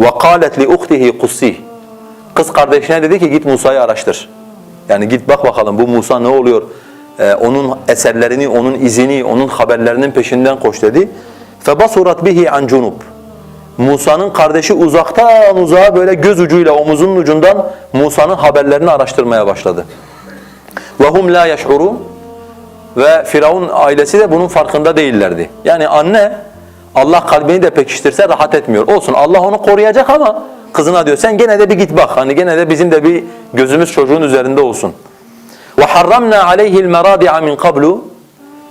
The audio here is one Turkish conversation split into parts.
وَقَالَتْ لِأُخْتِهِ قُصِّهِ Kız kardeşine dedi ki git Musa'yı araştır. Yani git bak bakalım bu Musa ne oluyor? Ee, onun eserlerini, onun izini, onun haberlerinin peşinden koş dedi. فَبَصُرَتْ بِهِ عَنْ جُنُوبٍ Musa'nın kardeşi uzaktan uzağa böyle göz ucuyla omuzunun ucundan Musa'nın haberlerini araştırmaya başladı. وَهُمْ لَا يَشْعُرُونَ Ve Firavun ailesi de bunun farkında değillerdi. Yani anne Allah kalbini de pekiştirse rahat etmiyor. Olsun Allah onu koruyacak ama kızına diyor sen gene de bir git bak. Hani gene de bizim de bir gözümüz çocuğun üzerinde olsun. وَحَرَّمْنَا عَلَيْهِ الْمَرَادِعَ مِنْ قَبْلُ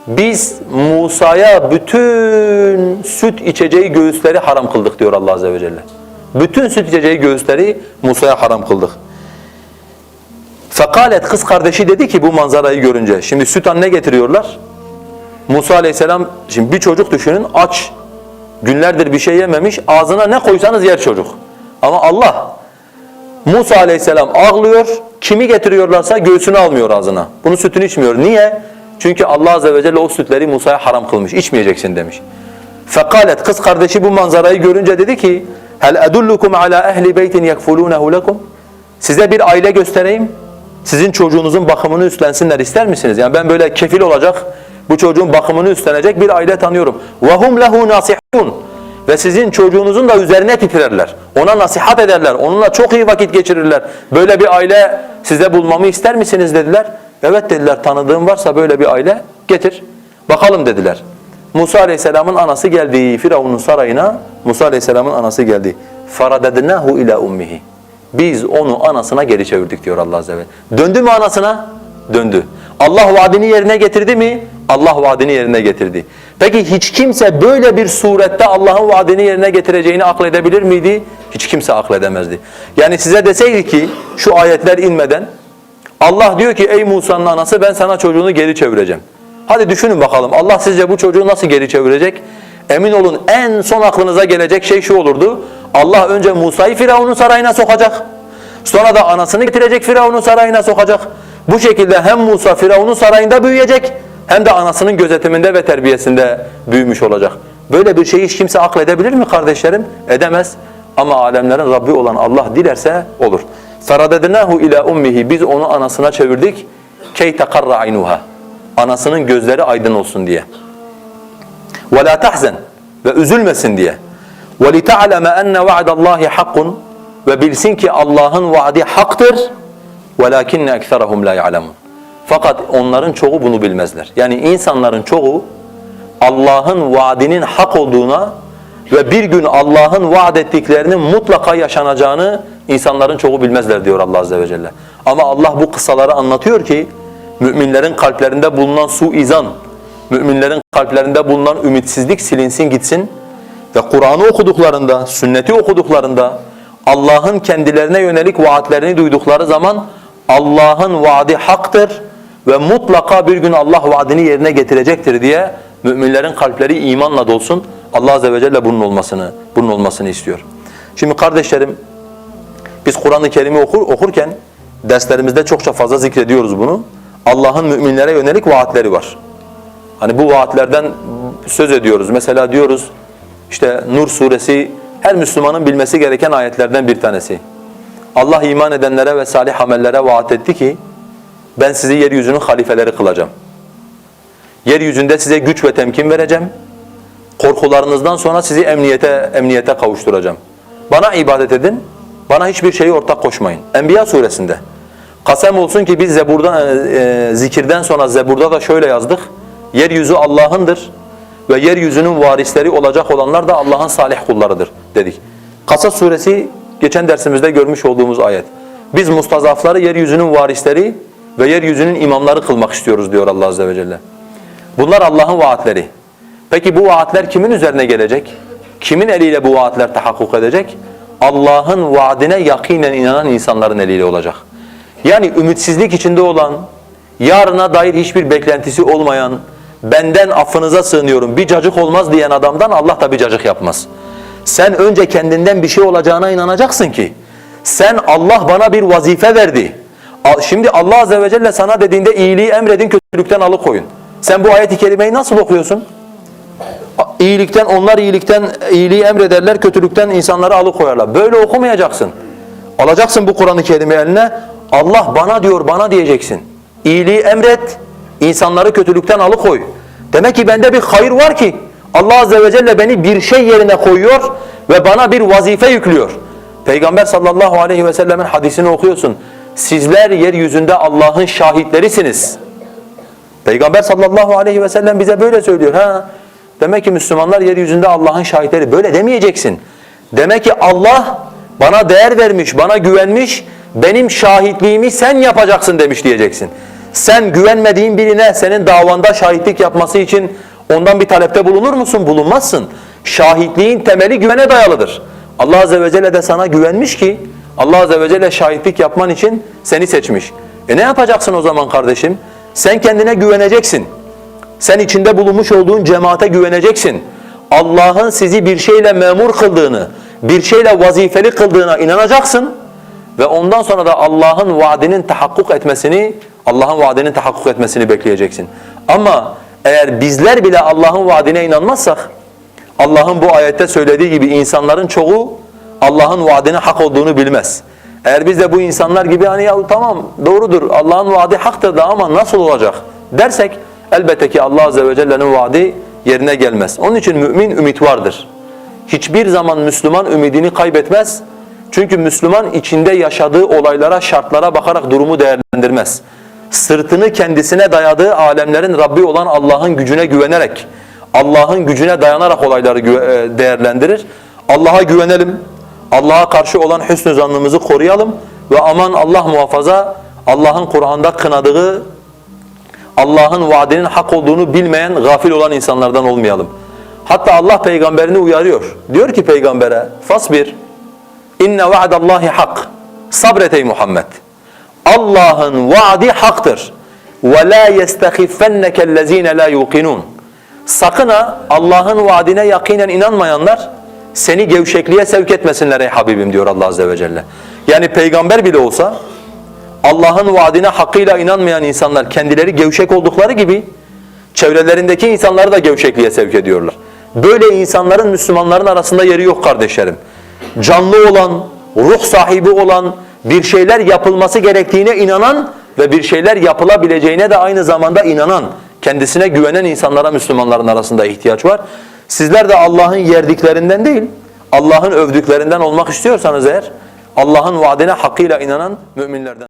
Biz Musa'ya bütün süt içeceği göğüsleri haram kıldık diyor Allah Azze ve Celle. Bütün süt içeceği göğüsleri Musa'ya haram kıldık. Fekalet kız kardeşi dedi ki bu manzarayı görünce. Şimdi süt anne getiriyorlar. Musa aleyhisselam şimdi bir çocuk düşünün aç. Günlerdir bir şey yememiş. Ağzına ne koysanız yer çocuk. Ama Allah Musa aleyhisselam ağlıyor. Kimi getiriyorlarsa göğsünü almıyor ağzına. Bunun sütünü içmiyor. Niye? Çünkü Allah azze ve celle o sütleri Musa'ya haram kılmış. İçmeyeceksin demiş. Fekalet kız kardeşi bu manzarayı görünce dedi ki Hel edullukum ala ehli beytin yekfulunehu lekum Size bir aile göstereyim. Sizin çocuğunuzun bakımını üstlensinler ister misiniz? Yani ben böyle kefil olacak, bu çocuğun bakımını üstlenecek bir aile tanıyorum. وَهُمْ لَهُ نَاصِحُونَ Ve sizin çocuğunuzun da üzerine titrerler. Ona nasihat ederler. Onunla çok iyi vakit geçirirler. Böyle bir aile size bulmamı ister misiniz dediler. Evet dediler tanıdığım varsa böyle bir aile getir. Bakalım dediler. Musa Aleyhisselam'ın anası geldi Firavun'un sarayına. Musa Aleyhisselam'ın anası geldi. فَرَدَدْنَاهُ ila ummihi. Biz onu anasına geri çevirdik diyor Allah Azze ve Celle. Döndü mü anasına? Döndü. Allah vaadini yerine getirdi mi? Allah vaadini yerine getirdi. Peki hiç kimse böyle bir surette Allah'ın vaadini yerine getireceğini akledebilir miydi? Hiç kimse akledemezdi. Yani size deseydi ki şu ayetler inmeden Allah diyor ki ey Musa'nın anası ben sana çocuğunu geri çevireceğim. Hadi düşünün bakalım Allah sizce bu çocuğu nasıl geri çevirecek? Emin olun en son aklınıza gelecek şey şu olurdu. Allah önce Musa'yı Firavun'un sarayına sokacak. Sonra da anasını getirecek Firavun'un sarayına sokacak. Bu şekilde hem Musa Firavun'un sarayında büyüyecek hem de anasının gözetiminde ve terbiyesinde büyümüş olacak. Böyle bir şeyi hiç kimse akledebilir mi kardeşlerim? Edemez. Ama alemlerin Rabbi olan Allah dilerse olur. Feradednahu ila ummihi biz onu anasına çevirdik. Key takarra aynuha. Anasının gözleri aydın olsun diye. Ve la tahzen ve üzülmesin diye. Ve li ta'leme enne va'dallahi hakkun ve bilsin ki Allah'ın vaadi haktır وَلَاكِنَّ اَكْثَرَهُمْ لَا يَعْلَمُونَ Fakat onların çoğu bunu bilmezler. Yani insanların çoğu Allah'ın vaadinin hak olduğuna ve bir gün Allah'ın vaad ettiklerinin mutlaka yaşanacağını insanların çoğu bilmezler diyor Allah Azze ve Celle. Ama Allah bu kıssaları anlatıyor ki müminlerin kalplerinde bulunan suizan, müminlerin kalplerinde bulunan ümitsizlik silinsin gitsin ve Kur'an'ı okuduklarında, sünneti okuduklarında Allah'ın kendilerine yönelik vaatlerini duydukları zaman Allah'ın vaadi haktır ve mutlaka bir gün Allah vaadini yerine getirecektir diye müminlerin kalpleri imanla dolsun. Allah azze ve celle bunun olmasını bunun olmasını istiyor. Şimdi kardeşlerim biz Kur'an-ı Kerim'i okur, okurken derslerimizde çokça fazla zikrediyoruz bunu. Allah'ın müminlere yönelik vaatleri var. Hani bu vaatlerden söz ediyoruz. Mesela diyoruz işte Nur suresi her Müslümanın bilmesi gereken ayetlerden bir tanesi. Allah iman edenlere ve salih amellere vaat etti ki ben sizi yeryüzünün halifeleri kılacağım. Yeryüzünde size güç ve temkin vereceğim. Korkularınızdan sonra sizi emniyete emniyete kavuşturacağım. Bana ibadet edin. Bana hiçbir şeyi ortak koşmayın. Enbiya suresinde. Kasem olsun ki biz Zebur'dan e, e, zikirden sonra Zebur'da da şöyle yazdık. Yeryüzü Allah'ındır ve yeryüzünün varisleri olacak olanlar da Allah'ın salih kullarıdır dedik. Kasas suresi geçen dersimizde görmüş olduğumuz ayet. Biz mustazafları yeryüzünün varisleri ve yeryüzünün imamları kılmak istiyoruz diyor Allah azze ve celle. Bunlar Allah'ın vaatleri. Peki bu vaatler kimin üzerine gelecek? Kimin eliyle bu vaatler tahakkuk edecek? Allah'ın vaadine yakinen inanan insanların eliyle olacak. Yani ümitsizlik içinde olan, yarına dair hiçbir beklentisi olmayan, benden affınıza sığınıyorum bir cacık olmaz diyen adamdan Allah da bir cacık yapmaz. Sen önce kendinden bir şey olacağına inanacaksın ki, sen Allah bana bir vazife verdi. Şimdi Allah Azze ve Celle sana dediğinde iyiliği emredin, kötülükten alıkoyun. Sen bu ayet-i kerimeyi nasıl okuyorsun? iyilikten onlar iyilikten iyiliği emrederler, kötülükten insanları alıkoyarlar. Böyle okumayacaksın. Alacaksın bu Kur'an-ı Kerim'i eline. Allah bana diyor, bana diyeceksin. İyiliği emret, insanları kötülükten alıkoy. Demek ki bende bir hayır var ki Allah azze ve celle beni bir şey yerine koyuyor ve bana bir vazife yüklüyor. Peygamber sallallahu aleyhi ve sellemin hadisini okuyorsun. Sizler yeryüzünde Allah'ın şahitlerisiniz. Peygamber sallallahu aleyhi ve sellem bize böyle söylüyor. Ha, demek ki Müslümanlar yeryüzünde Allah'ın şahitleri. Böyle demeyeceksin. Demek ki Allah bana değer vermiş, bana güvenmiş, benim şahitliğimi sen yapacaksın demiş diyeceksin. Sen güvenmediğin birine senin davanda şahitlik yapması için ondan bir talepte bulunur musun? Bulunmazsın. Şahitliğin temeli güvene dayalıdır. Allah azze ve celle de sana güvenmiş ki Allah azze ve celle şahitlik yapman için seni seçmiş. E ne yapacaksın o zaman kardeşim? Sen kendine güveneceksin. Sen içinde bulunmuş olduğun cemaate güveneceksin. Allah'ın sizi bir şeyle memur kıldığını, bir şeyle vazifeli kıldığına inanacaksın ve ondan sonra da Allah'ın vaadinin tahakkuk etmesini, Allah'ın vaadinin tahakkuk etmesini bekleyeceksin. Ama eğer bizler bile Allah'ın vaadine inanmazsak, Allah'ın bu ayette söylediği gibi insanların çoğu Allah'ın vaadinin hak olduğunu bilmez. Eğer biz de bu insanlar gibi hani ya tamam doğrudur Allah'ın vaadi haktır da ama nasıl olacak dersek elbette ki Allah azze ve celle'nin vaadi yerine gelmez. Onun için mümin ümit vardır. Hiçbir zaman Müslüman ümidini kaybetmez. Çünkü Müslüman içinde yaşadığı olaylara, şartlara bakarak durumu değerlendirmez. Sırtını kendisine dayadığı alemlerin Rabbi olan Allah'ın gücüne güvenerek, Allah'ın gücüne dayanarak olayları e, değerlendirir. Allah'a güvenelim. Allah'a karşı olan hüsnü zannımızı koruyalım ve aman Allah muhafaza Allah'ın Kur'an'da kınadığı Allah'ın vaadinin hak olduğunu bilmeyen, gafil olan insanlardan olmayalım. Hatta Allah peygamberini uyarıyor. Diyor ki peygambere, fasbir, inne va'dallahi hak. Sabret ey Muhammed. Allah'ın vaadi haktır. Ve la yestahiffennekellezine la yuqinun. Sakın ha Allah'ın vaadine yakinen inanmayanlar seni gevşekliğe sevk etmesinler ey Habibim diyor Allah azze ve celle. Yani peygamber bile olsa Allah'ın vaadine hakkıyla inanmayan insanlar kendileri gevşek oldukları gibi çevrelerindeki insanları da gevşekliğe sevk ediyorlar. Böyle insanların Müslümanların arasında yeri yok kardeşlerim. Canlı olan, ruh sahibi olan, bir şeyler yapılması gerektiğine inanan ve bir şeyler yapılabileceğine de aynı zamanda inanan, kendisine güvenen insanlara Müslümanların arasında ihtiyaç var. Sizler de Allah'ın yerdiklerinden değil, Allah'ın övdüklerinden olmak istiyorsanız eğer, Allah'ın vaadine hakkıyla inanan müminlerden